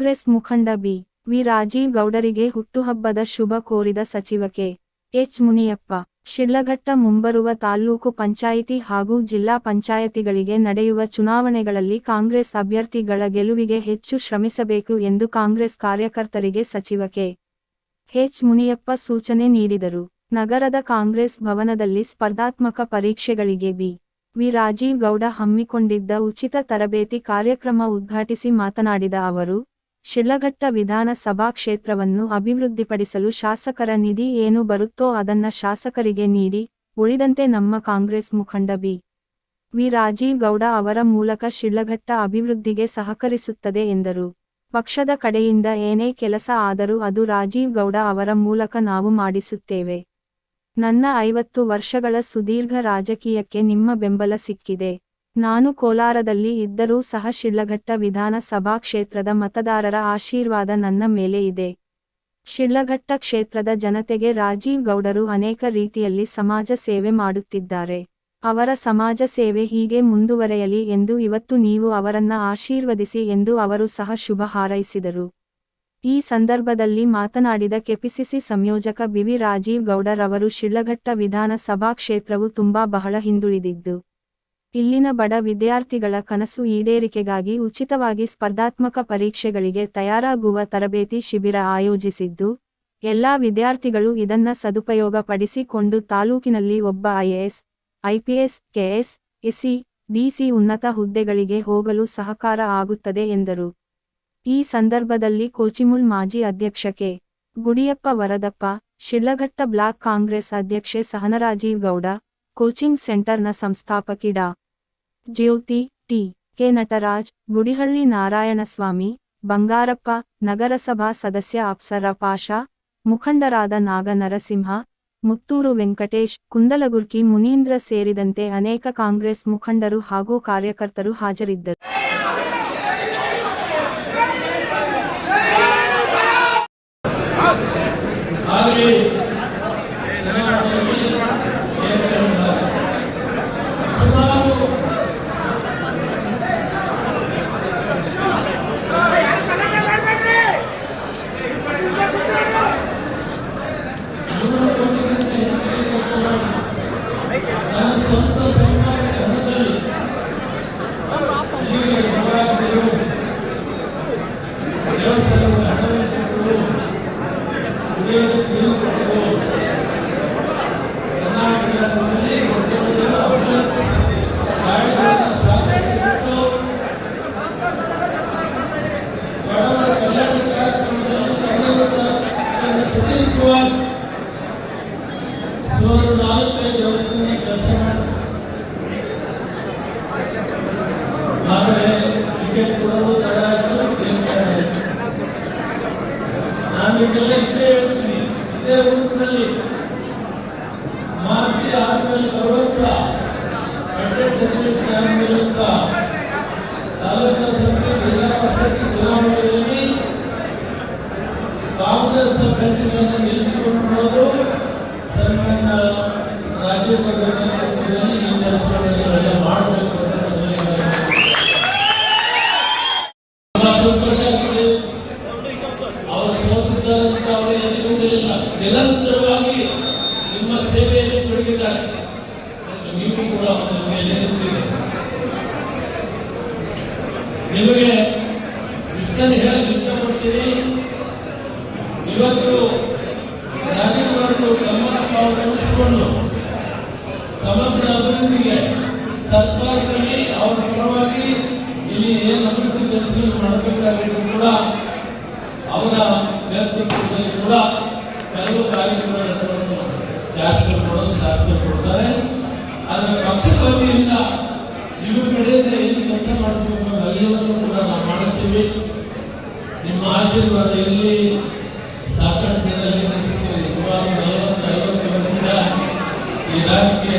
ಕಾಂಗ್ರೆಸ್ ಮುಖಂಡ B. V. Rajiv ಗೌಡರಿಗೆ ಹುಟ್ಟುಹಬ್ಬದ ಶುಭ ಕೋರಿದ ಸಚಿವ ಕೆ ಎಚ್. ಮುನಿಯಪ್ಪ. ಶಿಡ್ಲಘಟ್ಟ ಮುಂಬರುವ ತಾಲ್ಲೂಕು ಪಂಚಾಯಿತಿ ಹಾಗೂ ಜಿಲ್ಲಾ ಪಂಚಾಯತಿಗಳಿಗೆ ನಡೆಯುವ ಚುನಾವಣೆಗಳಲ್ಲಿ ಕಾಂಗ್ರೆಸ್ ಅಭ್ಯರ್ಥಿಗಳ ಗೆಲುವಿಗೆ ಹೆಚ್ಚು ಶ್ರಮಿಸಬೇಕು ಎಂದು ಕಾಂಗ್ರೆಸ್ ಕಾರ್ಯಕರ್ತರಿಗೆ ಸಚಿವ ಕೆ ಎಚ್. ಮುನಿಯಪ್ಪ ಸೂಚನೆ ನೀಡಿದರು. ನಗರದ ಕಾಂಗ್ರೆಸ್ ಭವನದಲ್ಲಿ ಸ್ಪರ್ಧಾತ್ಮಕ ಪರೀಕ್ಷೆಗಳಿಗೆ ಬಿ. ವಿ. ರಾಜೀವ್ ಗೌಡ ಹಮ್ಮಿಕೊಂಡಿದ್ದ ಉಚಿತ ತರಬೇತಿ ಕಾರ್ಯಕ್ರಮ ಉದ್ಘಾಟಿಸಿ ಮಾತನಾಡಿದ ಅವರು ಶಿಡ್ಲಘಟ್ಟ ವಿಧಾನಸಭಾ ಕ್ಷೇತ್ರವನ್ನು ಅಭಿವೃದ್ಧಿಪಡಿಸಲು ಶಾಸಕರ ನಿಧಿ ಏನು ಬರುತ್ತೋ ಅದನ್ನ ಶಾಸಕರಿಗೆ ನೀಡಿ, ಉಳಿದಂತೆ ನಮ್ಮ ಕಾಂಗ್ರೆಸ್ ಮುಖಂಡ ಬಿ. ವಿ. ರಾಜೀವ್ ಗೌಡ ಅವರ ಮೂಲಕ ಶಿಡ್ಲಘಟ್ಟ ಅಭಿವೃದ್ಧಿಗೆ ಸಹಕರಿಸುತ್ತದೆ ಎಂದರು. ಪಕ್ಷದ ಕಡೆಯಿಂದ ಏನೇ ಕೆಲಸ ಆದರೂ ಅದು ರಾಜೀವ್ ಗೌಡ ಅವರ ಮೂಲಕ ನಾವು ಮಾಡಿಸುತ್ತೇವೆ. ನನ್ನ ಐವತ್ತು ವರ್ಷಗಳ ಸುದೀರ್ಘ ರಾಜಕೀಯಕ್ಕೆ ನಿಮ್ಮ ಬೆಂಬಲ ಸಿಕ್ಕಿದೆ. ನಾನು ಕೋಲಾರದಲ್ಲಿ ಇದ್ದರೂ ಸಹ ಶಿಡ್ಲಘಟ್ಟ ವಿಧಾನಸಭಾ ಕ್ಷೇತ್ರದ ಮತದಾರರ ಆಶೀರ್ವಾದ ನನ್ನ ಮೇಲೆ ಇದೆ. ಶಿಡ್ಲಘಟ್ಟ ಕ್ಷೇತ್ರದ ಜನತೆಗೆ ರಾಜೀವ್ ಗೌಡರು ಅನೇಕ ರೀತಿಯಲ್ಲಿ ಸಮಾಜ ಸೇವೆ ಮಾಡುತ್ತಿದ್ದಾರೆ. ಅವರ ಸಮಾಜ ಸೇವೆ ಹೀಗೆ ಮುಂದುವರೆಯಲಿ ಎಂದು ಇವತ್ತು ನೀವು ಅವರನ್ನ ಆಶೀರ್ವದಿಸಿ ಎಂದು ಅವರು ಸಹ ಶುಭ ಹಾರೈಸಿದರು. ಈ ಸಂದರ್ಭದಲ್ಲಿ ಮಾತನಾಡಿದ ಕೆಪಿಸಿಸಿ ಸಂಯೋಜಕ ಬಿವಿ ರಾಜೀವ್ ಗೌಡರವರು ಶಿಡ್ಲಘಟ್ಟ ವಿಧಾನಸಭಾ ಕ್ಷೇತ್ರವು ತುಂಬಾ ಬಹಳ ಹಿಂದುಳಿದಿದ್ದು ಇಲ್ಲಿನ ಬಡ ವಿದ್ಯಾರ್ಥಿಗಳ ಕನಸು ಈಡೇರಿಕೆಗಾಗಿ ಉಚಿತವಾಗಿ ಸ್ಪರ್ಧಾತ್ಮಕ ಪರೀಕ್ಷೆಗಳಿಗೆ ತಯಾರಾಗುವ ತರಬೇತಿ ಶಿಬಿರ ಆಯೋಜಿಸಿದ್ದು, ಎಲ್ಲಾ ವಿದ್ಯಾರ್ಥಿಗಳು ಇದನ್ನ ಸದುಪಯೋಗ ಪಡಿಸಿಕೊಂಡು ತಾಲೂಕಿನಲ್ಲಿ ಒಬ್ಬ IAS IPS KS SC DC ಉನ್ನತ ಹುದ್ದೆಗಳಿಗೆ ಹೋಗಲು ಸಹಕಾರ ಆಗುತ್ತದೆ ಎಂದರು. ಈ ಸಂದರ್ಭದಲ್ಲಿ ಕೋಚಿಮುಲ್ ಮಾಜಿ ಅಧ್ಯಕ್ಷ ಕೆ. ಗುಡಿಯಪ್ಪ ವರದಪ್ಪ, ಶಿಡ್ಲಘಟ್ಟ ಬ್ಲಾಕ್ ಕಾಂಗ್ರೆಸ್ ಅಧ್ಯಕ್ಷೆ ಸಹನರಾಜೀವ್ ಗೌಡ, ಕೋಚಿಂಗ್ ಸೆಂಟರ್ನ ಸಂಸ್ಥಾಪಕಿ ಡಾ. ಜ್ಯೋತಿ ಟಿ. ಕೆ. ನಟರಾಜ್, ಗುಡಿಹಳ್ಳಿ ನಾರಾಯಣಸ್ವಾಮಿ, ಬಂಗಾರಪ್ಪ, ನಗರಸಭಾ ಸದಸ್ಯ ಅಪ್ಸರ ಪಾಷಾ, ಮುಖಂಡರಾದ ನಾಗನರಸಿಂಹ, ಮುತ್ತೂರು ವೆಂಕಟೇಶ್, ಕುಂದಲಗುರ್ಕಿ ಮುನೀಂದ್ರ ಸೇರಿದಂತೆ ಅನೇಕ ಕಾಂಗ್ರೆಸ್ ಮುಖಂಡರು ಹಾಗೂ ಕಾರ್ಯಕರ್ತರು ಹಾಜರಿದ್ದರು. ಆದ್ಮೇಲೆ ಬರುವಂತ ಜಿಲ್ಲಾ ಪಂಚಾಯತಿ ಚುನಾವಣೆಯಲ್ಲಿ ಕಾಂಗ್ರೆಸ್ ಅಭ್ಯರ್ಥಿಗಳನ್ನು ನಿಲ್ಲಿಸಿಕೊಂಡು ಸನ್ಮಾನ್ಯ ರಾಜೀವ್ ಗೌಡ ನೇತೃತ್ವದಲ್ಲಿ ಈ ಕೆಲಸಗಳನ್ನೆಲ್ಲ ಮಾಡಬೇಕು ಅಂತ ನಮ್ಮಲ್ಲಿ ತುಂಬಾ ಸಂತೋಷ ಆಗಿದೆ ಅವರು ಸೋತಿದ್ದಾರೆ ಅಂತ ಅವರು ಎದುರುವುದಿಲ್ಲ ನಿರಂತರವಾಗಿ ನಿಮ್ಮ ಸೇವೆಯಲ್ಲಿ ತೊಡಗಿದ್ದಾರೆ ಮತ್ತು ನೀವು ಕೂಡ ಅವರ ಮೇಲೆ ನಿಂತಿದೆ ನಿಮಗೆ ಇಷ್ಟನ್ನು ಹೇಳಲು ಇಷ್ಟಪಡ್ತೀನಿ. ಇವತ್ತು ರಾಜಕಾರಣಗಳು ತಮ್ಮನ್ನು ತಾವು ಗಮನಿಸಿಕೊಂಡು ಸಮಗ್ರ ಅಭಿವೃದ್ಧಿಗೆ ಸರ್ಕಾರದಲ್ಲಿ ಅವರ ಪರವಾಗಿ ಇಲ್ಲಿ ಏನು ಅಭಿವೃದ್ಧಿ ಕೆಲಸಗಳು ಮಾಡಬೇಕಾಗಿದ್ದು ಕೂಡ ಅವರ ನೇತೃತ್ವದಲ್ಲಿ ಕೂಡ ಕೆಲವು ಕಾರ್ಯಕ್ರಮಗಳನ್ನು ಶಾಸಕರು ಕೊಡೋದು ಶಾಸಕರು ಕೊಡ್ತಾರೆ. ಆದರೆ ಪಕ್ಷದ ವತಿಯಿಂದ ನಿಮ್ಮ ಕಡೆಯಿಂದ ಏನು ಕೆಲಸ ಮಾಡಬೇಕು ಎಲ್ಲವನ್ನೂ ಕೂಡ ನಾವು ಮಾಡುತ್ತೀವಿ ನಿಮ್ಮ ಆಶೀರ್ವಾದ ಇಲ್ಲಿ ಸಾಕಷ್ಟು ಜನರಲ್ಲಿ. ಸುಮಾರು ನಲವತ್ತು ಐವತ್ತು ವರ್ಷದಿಂದ ಈ ರಾಜಕೀಯ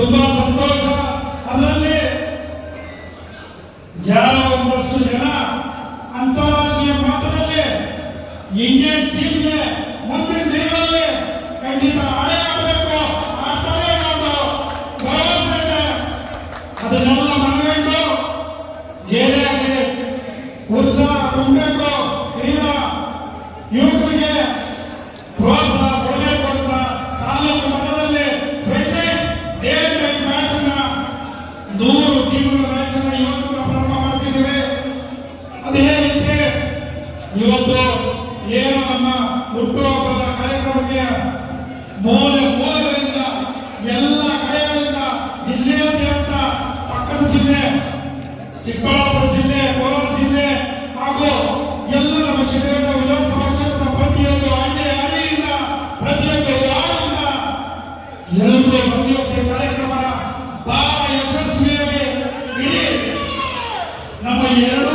ತುಂಬಾ ಸಂತೋಷ. ಅದರಲ್ಲಿ ಯಾರೋ ಒಂದಷ್ಟು ಜನ ಅಂತಾರಾಷ್ಟ್ರೀಯ ಮಟ್ಟದಲ್ಲಿ ಇಂಡಿಯನ್ ಟೀಮ್ಗೆ ಮುಂದಿನ ದಿನಗಳಲ್ಲಿ ಖಂಡಿತ ಆಡೇ ಭರವಸೆ ಇದೆ. ಅದನ್ನೆಲ್ಲ ಮೂಲೆ ಮೂಲಗಳಿಂದ ಎಲ್ಲ ಕಡೆಗಳಿಂದ ಜಿಲ್ಲೆಯಾದ್ಯಂತ ಪಕ್ಕದ ಜಿಲ್ಲೆ, ಚಿಕ್ಕಬಳ್ಳಾಪುರ ಜಿಲ್ಲೆ, ಕೋಲಾರ ಜಿಲ್ಲೆ ಹಾಗೂ ಎಲ್ಲ ನಮ್ಮ ಶಿಕ್ಷಣ ವಿಧಾನಸಭಾ ಕ್ಷೇತ್ರದ ಪ್ರತಿಯೊಂದು ಹಳ್ಳಿ ಹಳ್ಳಿಯಿಂದ ಪ್ರತಿಯೊಂದು ವಾರ್ಡಿಂದ ಎಲ್ಲರೂ ಪ್ರತಿಯೊಂದು ಕಾರ್ಯಕ್ರಮನ ಬಹಳ ಯಶಸ್ವಿಯಾಗಿ ನಮ್ಮ ಎರಡೂ